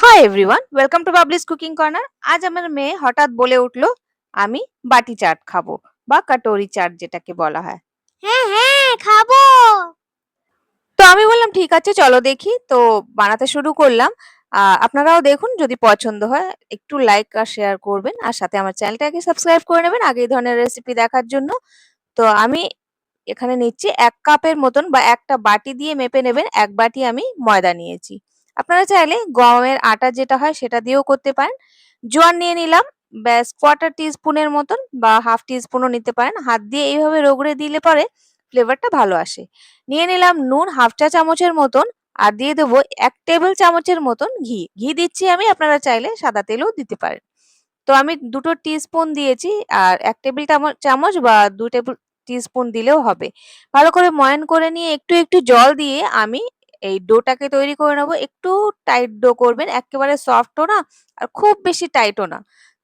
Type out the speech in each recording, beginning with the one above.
Hi everyone welcome to Babli's cooking corner আজ আমার মেয়ে হঠাৎ বলে উঠল আমি বাটি চাট খাব বা কাটোরি চাট যেটাকে বলা হয়। হ্যাঁ হ্যাঁ খাব। তো আমি বললাম ঠিক আছে চলো দেখি। তো বানাতে শুরু করলাম। আপনারাও দেখুন যদি পছন্দ হয় একটু লাইক আর শেয়ার করবেন। আর সাথে আমার চ্যানেলটাকে সাবস্ক্রাইব করে নেবেন আগে এই ধরনের রেসিপি দেখার জন্য। তো আমি এখানে নিচ্ছি এক কাপের মতন বা একটা বাটি দিয়ে মেপে নেবেন। এক বাটি আমি ময়দা নিয়েছি। আপনারা চাইলে গমের আটা যেটা হয় সেটা দিয়েও করতে পারেন। জোয়ার নিয়ে নিলাম, ব্যাস কোয়ার্টার টিস্পুনের মতন বা হাফ টিস্পুনও নিতে পারেন। হাত দিয়ে এইভাবে রগড়ে দিলে পরে ফ্লেভারটা ভালো আসে। নিয়ে নিলাম নুন হাফ চা চামচের মতন আর দিয়ে দেবো এক টেবিল চামচের মতন ঘি। ঘি দিচ্ছি আমি, আপনারা চাইলে সাদা তেলও দিতে পারেন। তো আমি দুটো টিস্পুন দিয়েছি আর এক টেবিল চামচ বা দু টেবিল টিস্পুন দিলেও হবে। ভালো করে ময়ান করে নিয়ে একটু একটু জল দিয়ে আমি এই ডোটাকে তৈরি করে নেব। একটু টাইট ডো করবেন, একেবারে সফটও না আর খুব বেশি টাইটও না।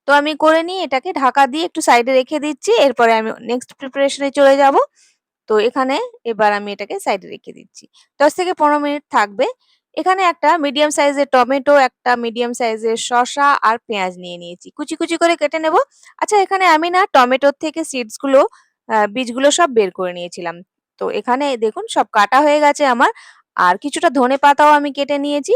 তো আমি করে নিয়ে এটাকে ঢাকা দিয়ে একটু সাইডে রেখে দিচ্ছি, এরপরে আমি নেক্সট প্রিপারেশনে চলে যাব। তো এখানে এবার আমি এটাকে সাইডে রেখে দিচ্ছি। দশ থেকে পনেরো মিনিট থাকবে। এখানে একটা মিডিয়াম সাইজের টমেটো, একটা মিডিয়াম সাইজের শসা আর পেঁয়াজ নিয়ে নিয়েছি। কুচি কুচি করে কেটে নেব। আচ্ছা এখানে আমি না টমেটোর থেকে সিডসগুলো বীজগুলো সব বের করে নিয়েছিলাম। তো এখানে দেখুন সব কাটা হয়ে গেছে আমার। আর কিছুটা ধনে পাতাও আমি কেটে নিয়েছি।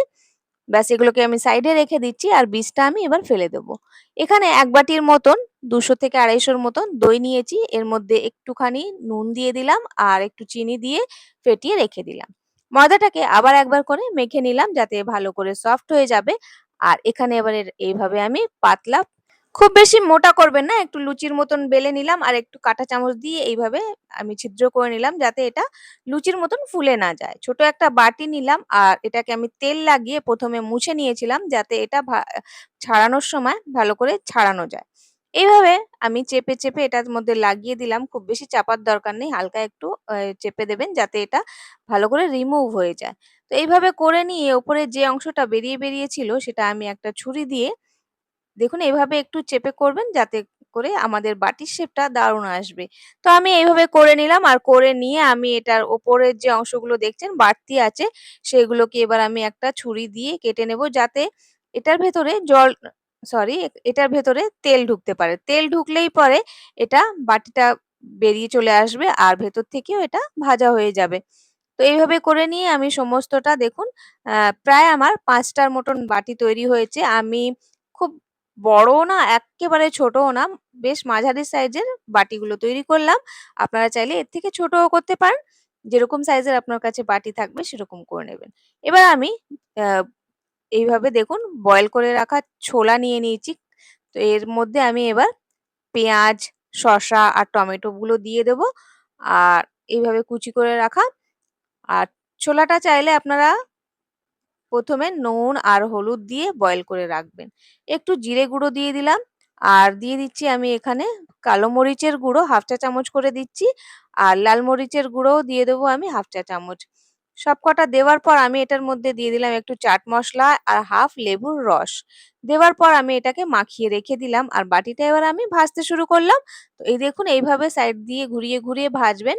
ব্যাস, এগুলোকে আমি সাইডে রেখে দিচ্ছি আর বীজটা আমি এবার ফেলে দেবো। এখানে এক বাটির মতন, দুশো থেকে আড়াইশোর মতন দই নিয়েছি। এর মধ্যে একটুখানি নুন দিয়ে দিলাম আর একটু চিনি দিয়ে ফেটিয়ে রেখে দিলাম। ময়দাটাকে আবার একবার করে মেখে নিলাম যাতে ভালো করে সফট হয়ে যাবে। আর এখানে এবার এইভাবে আমি পাতলা খুব বেশি মোটা করবেন না, একটু লুচির মতন বেলে নিলাম আর একটু কাঁটা চামচ দিয়ে এইভাবে আমি ছিদ্র করে নিলাম যাতে এটা লুচির মতন ফুলে না যায়। ছোট একটা বাটি নিলাম আর এটাকে আমি তেল লাগিয়ে প্রথমে মুছে নিয়েছিলাম যাতে এটা ছাড়ানোর সময় ভালো করে ছাড়ানো যায়। এইভাবে আমি চেপে চেপে এটার মধ্যে লাগিয়ে দিলাম, খুব বেশি চাপার দরকার নেই, হালকা একটু চেপে দেবেন যাতে এটা ভালো করে রিমুভ হয়ে যায়। তো এইভাবে করে নিয়ে ওপরে যে অংশটা বেরিয়ে বেরিয়ে ছিল সেটা আমি একটা ছুরি দিয়ে দেখুন, এভাবে একটু চেপে করবেন যাতে করে আমাদের বাটির শেপটা দারুণ আসবে। তো আমি এইভাবে করে নিলাম আর করে নিয়ে আমি এটার ওপরের যে অংশগুলো দেখছেন, বাড়তি আছে, সেগুলোকে এবার আমি একটা ছুরি দিয়ে কেটে নেব যাতে এটার ভেতরে জল, সরি, এটার ভেতরে তেল ঢুকতে পারে। তেল ঢুকলেই পরে এটা বাটিটা বেরিয়ে চলে আসবে আর ভেতর থেকেও এটা ভাজা হয়ে যাবে। তো এইভাবে করে নিয়ে আমি সমস্তটা দেখুন প্রায় আমার পাঁচটার মতন বাটি তৈরি হয়েছে। আমি বড়ও না একেবারে ছোটও না। বেশ মাঝারি সাইজের বাটিগুলো তৈরি করলাম। আপনারা চাইলে এর থেকে ছোটও করতে পারেন। যেরকম সাইজের আপনার কাছে বাটি থাকবে সেরকম করে নেবেন। এবার আমি এইভাবে দেখুন বয়েল করে রাখা ছোলা নিয়ে নিয়েছি। তো এর মধ্যে আমি এবার পেঁয়াজ, শসা আর টমেটো গুলো দিয়ে দেবো। আর এইভাবে কুচি করে রাখা। আর ছোলাটা চাইলে আপনারা প্রথমে নুন আর হলুদ দিয়ে বয়েল করে রাখবেন। একটু জিরে গুঁড়ো দিয়ে দিলাম। আর দিয়ে দিচ্ছি আমি এখানে কালো মরিচের গুঁড়ো, হাফ চা চামচ করে দিচ্ছি। আর লাল মরিচের গুঁড়োও দিয়ে দেবো আমি হাফ চা চামচ। সব কটা দেওয়ার পর আমি এটার মধ্যে দিয়ে দিলাম একটু চাট মশলা আর হাফ লেবুর রস। দেওয়ার পর আমি এটাকে মাখিয়ে রেখে দিলাম। আর বাটিটা এবার আমি ভাজতে শুরু করলাম। তো এই দেখুন, এইভাবে সাইড দিয়ে ঘুরিয়ে ঘুরিয়ে ভাজবেন।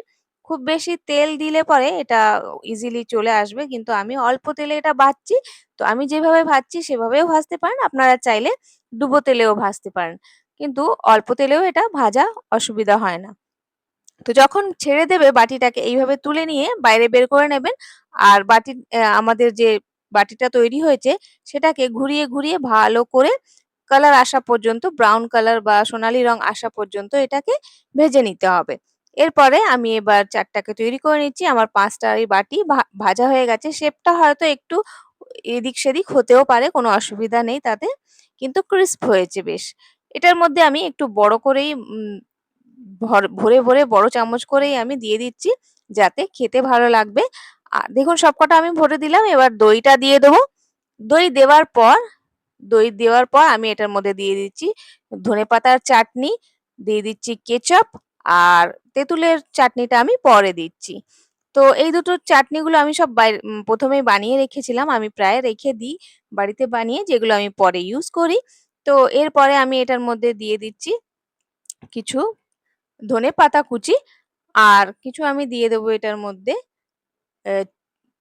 খুব বেশি তেল দিলে পরে এটা ইজিলি চলে আসবে। কিন্তু আমি অল্প তেলে এটা ভাজছি। তো আমি যেভাবে ভাজছি সেভাবেও ভাজতে পারেন। আপনারা চাইলে ডুবো তেলেও ভাজতে পারেন। কিন্তু অল্প তেলেও এটা ভাজা অসুবিধা হয় না। তো যখন ছেড়ে দেবে বাটিটাকে এইভাবে তুলে নিয়ে বাইরে বের করে নেবেন। আর বাটি আমাদের যে বাটিটা তৈরি হয়েছে সেটাকে ঘুরিয়ে ঘুরিয়ে ভালো করে কালার আসা পর্যন্ত ব্রাউন কালার বা সোনালি রং আসা পর্যন্ত এটাকে ভেজে নিতে হবে। এরপরে আমি এবার চারটাকে তৈরি করে নিচ্ছি। আমার পাঁচটারই বাটি ভা- ভাজা হয়ে গেছে। শেপটা হয়তো একটু এদিক সেদিক হতেও পারে, কোনো অসুবিধা নেই তাতে, কিন্তু ক্রিস্প হয়েছে বেশ। এটার মধ্যে আমি একটু বড় করেই ভর- ভরে বড় চামচ করেই আমি দিয়ে দিচ্ছি, যাতে খেতে ভালো লাগবে। দেখুন সবকটা আমি ভরে দিলাম, এবার দইটা দিয়ে দেবো। দই দেওয়ার পর, দই দেওয়ার পর আমি এটার মধ্যে দিয়ে দিচ্ছি ধনেপাতার চাটনি, দিয়ে দিচ্ছি কেচাপ আর তেঁতুলের চাটনিটা আমি পরে দিচ্ছি। তো এই দুটো চাটনিগুলো আমি সব প্রথমেই বানিয়ে রেখেছিলাম। আমি প্রায় রেখে দিই বাড়িতে বানিয়ে যেগুলো আমি পরে ইউজ করি। তো এরপরে আমি এটার মধ্যে দিয়ে দিচ্ছি কিছু ধনেপাতা কুচি আর কিছু আমি দিয়ে দেবো এটার মধ্যে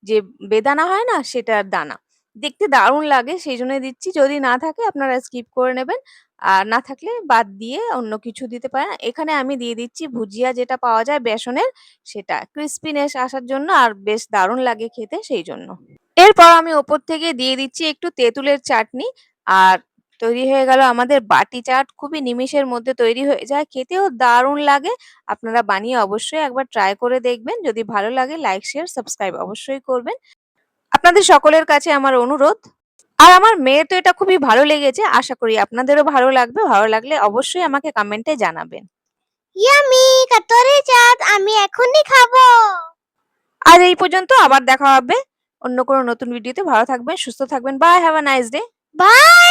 যে বেদানা হয় না সেটার দানা। দেখতে দারুণ লাগে, সেই জন্য দিচ্ছি। যদি না থাকে আপনারা স্কিপ করে নেবেন। আর না থাকলে বাদ দিয়ে অন্য কিছু দিতে পারেন এখানে আমি দিয়ে দিচ্ছি ভুজিয়া যেটা পাওয়া যায় বেসনের সেটা। ক্রিস্পিনেস আসার জন্য আর বেশ দারুণ লাগে খেতে সেই জন্য। এরপর আমি ওপর থেকে দিয়ে দিচ্ছি একটু তেঁতুলের চাটনি। আর তৈরি হয়ে গেল আমাদের বাটি চাট। খুবই নিমিষের মধ্যে তৈরি হয়ে যায়। খেতেও দারুণ লাগে। আপনারা বানিয়ে অবশ্যই একবার ট্রাই করে দেখবেন। যদি ভালো লাগে লাইক, শেয়ার, সাবস্ক্রাইব অবশ্যই করবেন। আপনাদের সকলের কাছে আমার অনুরোধ। আর আমার মেয়ের তো এটা খুবই ভালো লেগেছে আশা করি আপনাদেরও ভালো লাগবে। ভালো লাগলে অবশ্যই আমাকে কমেন্টে জানাবেন। ইয়ামি কাতরে চাঁদ আমি এখনই খাব। আর এই পর্যন্ত আবার দেখা হবে অন্য কোনো নতুন ভিডিওতে। ভালো থাকবেন সুস্থ থাকবেন। Bye have a nice day bye